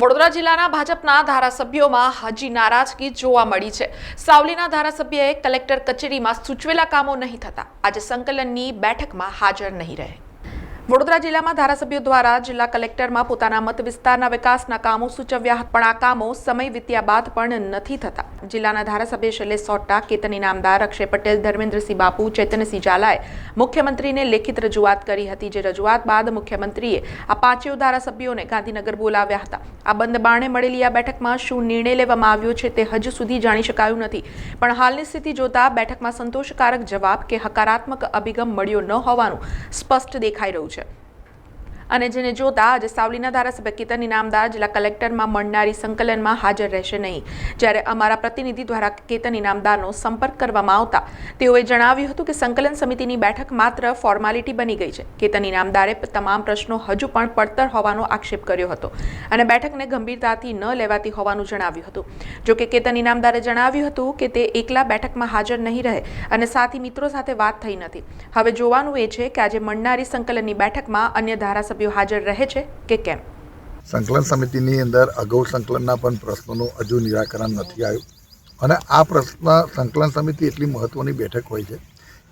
વડોદરા જિલ્લાના ભાજપના ધારાસભ્યોમાં હજી નારાજગી જોવા મળી છે. સાવલીના ધારાસભ્યએ કલેક્ટર કચેરીમાં સૂચવેલા કામો નહીં થતા. આજે સંકલનની બેઠકમાં હાજર નહીં રહે. વડોદરા જિલ્લામાં ધારાસભ્યો દ્વારા જિલ્લા કલેક્ટરમાં પોતાના મત વિસ્તારના વિકાસના કામો સૂચવ્યા પણ આ કામો સમય વીત્યા બાદ પણ નથી થતા. જિલ્લાના ધારાસભ્ય શૈલેષ સોટ્ટા, કેતન ઇનામદાર અક્ષય પટેલ, ધર્મેન્દ્રસિંહ બાપુ, ચેતનસિંહ ઝાલાએ મુખ્યમંત્રીને લેખિત રજૂઆત કરી હતી, જે રજૂઆત બાદ મુખ્યમંત્રીએ આ પાંચેય ધારાસભ્યોને ગાંધીનગર બોલાવ્યા હતા. આ બંધ બારણે મળેલી આ બેઠકમાં શું નિર્ણય લેવામાં આવ્યો છે તે હજુ સુધી જાણી શકાયું નથી, પણ હાલની સ્થિતિ જોતા બેઠકમાં સંતોષકારક જવાબ કે હકારાત્મક અભિગમ મળ્યો ન હોવાનું સ્પષ્ટ દેખાઈ રહ્યું છે. અને જેને જોતા આજે સાવલીના ધારાસભ્ય કેતન ઇનામદાર જિલ્લા કલેક્ટરમાં મળનારી સંકલનમાં હાજર રહેશે નહીં. જ્યારે અમારા પ્રતિનિધિ દ્વારા કેતન ઇનામદારનો સંપર્ક કરવામાં આવતા તેઓએ જણાવ્યું હતું કે સંકલન સમિતિની બેઠક માત્ર ફોર્માલિટી બની ગઈ છે. કેતન ઇનામદારે તમામ પ્રશ્નો હજુ પણ પડતર હોવાનો આક્ષેપ કર્યો હતો અને બેઠકને ગંભીરતાથી ન લેવાતી હોવાનું જણાવ્યું હતું. જો કે કેતન ઇનામદારે જણાવ્યું હતું કે તે એકલા બેઠકમાં હાજર નહીં રહે અને સાથી મિત્રો સાથે વાત થઈ નથી. હવે જોવાનું એ છે કે આજે મળનારી સંકલનની બેઠકમાં અન્ય ધારાસભ્યો હાજર રહે છે કે કેમ? સંકલન સમિતિની અંદર અગાઉ સંકલનના પણ પ્રશ્નોનું હજુ નિરાકરણ નથી આવ્યું. અને આ પ્રશ્ન સંકલન સમિતિ એટલી મહત્ત્વની બેઠક હોય છે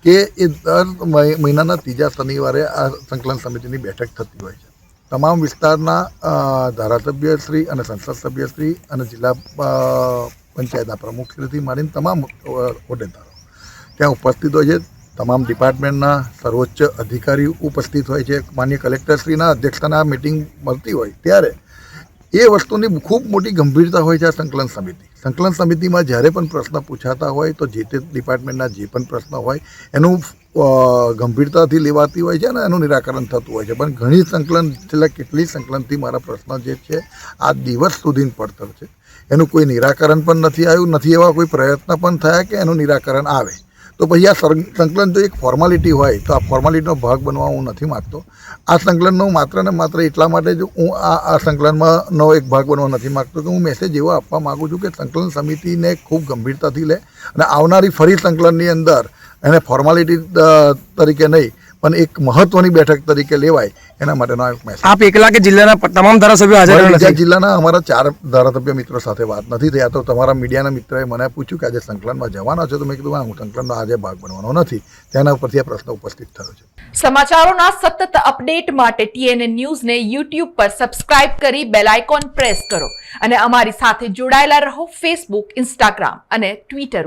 કે એ દર મહિ- મહિનાના ત્રીજા શનિવારે આ સંકલન સમિતિની બેઠક થતી હોય છે. તમામ વિસ્તારના ધારાસભ્યશ્રી અને સંસદ સભ્યશ્રી અને જિલ્લા પંચાયતના પ્રમુખશ્રીથી માંડીને તમામ હોદ્દેદારો ત્યાં ઉપસ્થિત હોય છે. તમામ ડિપાર્ટમેન્ટના સર્વોચ્ચ અધિકારી ઉપસ્થિત હોય છે. માન્ય કલેક્ટરશ્રીના અધ્યક્ષતાના મિટિંગ મળતી હોય ત્યારે એ વસ્તુની ખૂબ મોટી ગંભીરતા હોય છે આ સંકલન સમિતિ. સંકલન સમિતિમાં જ્યારે પણ પ્રશ્ન પૂછાતા હોય તો જે તે ડિપાર્ટમેન્ટના જે પણ પ્રશ્ન હોય એનું ગંભીરતાથી લેવાતી હોય છે અને એનું નિરાકરણ થતું હોય છે. પણ ઘણી સંકલન, છેલ્લા કેટલી સંકલનથી મારા પ્રશ્ન જે છે, આ દિવસ સુધી પડતર છે. એનું કોઈ નિરાકરણ પણ નથી આવ્યું, નથી એવા કોઈ પ્રયત્ન પણ થયા કે એનું નિરાકરણ આવે. તો પછી આ સંકલન જો એક ફોર્માલિટી હોય, તો આ ફોર્માલિટીનો ભાગ બનવા હું નથી માગતો. આ સંકલનનો માત્ર ને માત્ર એટલા માટે જ હું આ આ સંકલનમાં નો એક ભાગ બનવા નથી માગતો કે હું મેસેજ એવો આપવા માગું છું કે સંકલન સમિતિને ખૂબ ગંભીરતાથી લે અને આવનારી ફરી સંકલનની અંદર એને ફોર્માલિટી તરીકે નહીં પણ એક મહત્ત્વની બેઠક તરીકે લેવાય એના માટેનો એક મેસેજ આપ એકલા કે જિલ્લાના તમામ ધારાસભ્યો હાજર નથી જિલ્લાના અમારા ચાર ધારાસભ્ય મિત્રો સાથે વાત નથી થઈ આ તો તમારા મીડિયાના મિત્રએ મને પૂછ્યું કે આજે સંકલનમાં જવાના છો? તો મેં કીધું હા હું સંકલનનો આજે ભાગ બનવાનો નથી. તેના ઉપરથી આ પ્રશ્ન ઉપસ્થિત થયો છે. સમાચારોના સતત અપડેટ માટે ટીએનએ ન્યૂઝને યુટ્યુબ પર સબસ્ક્રાઇબ કરી બેલ આઇકોન પ્રેસ કરો અને અમારી સાથે જોડાયેલા રહો ફેસબુક ઇન્સ્ટાગ્રામ અને ટ્વિટર ઉપર.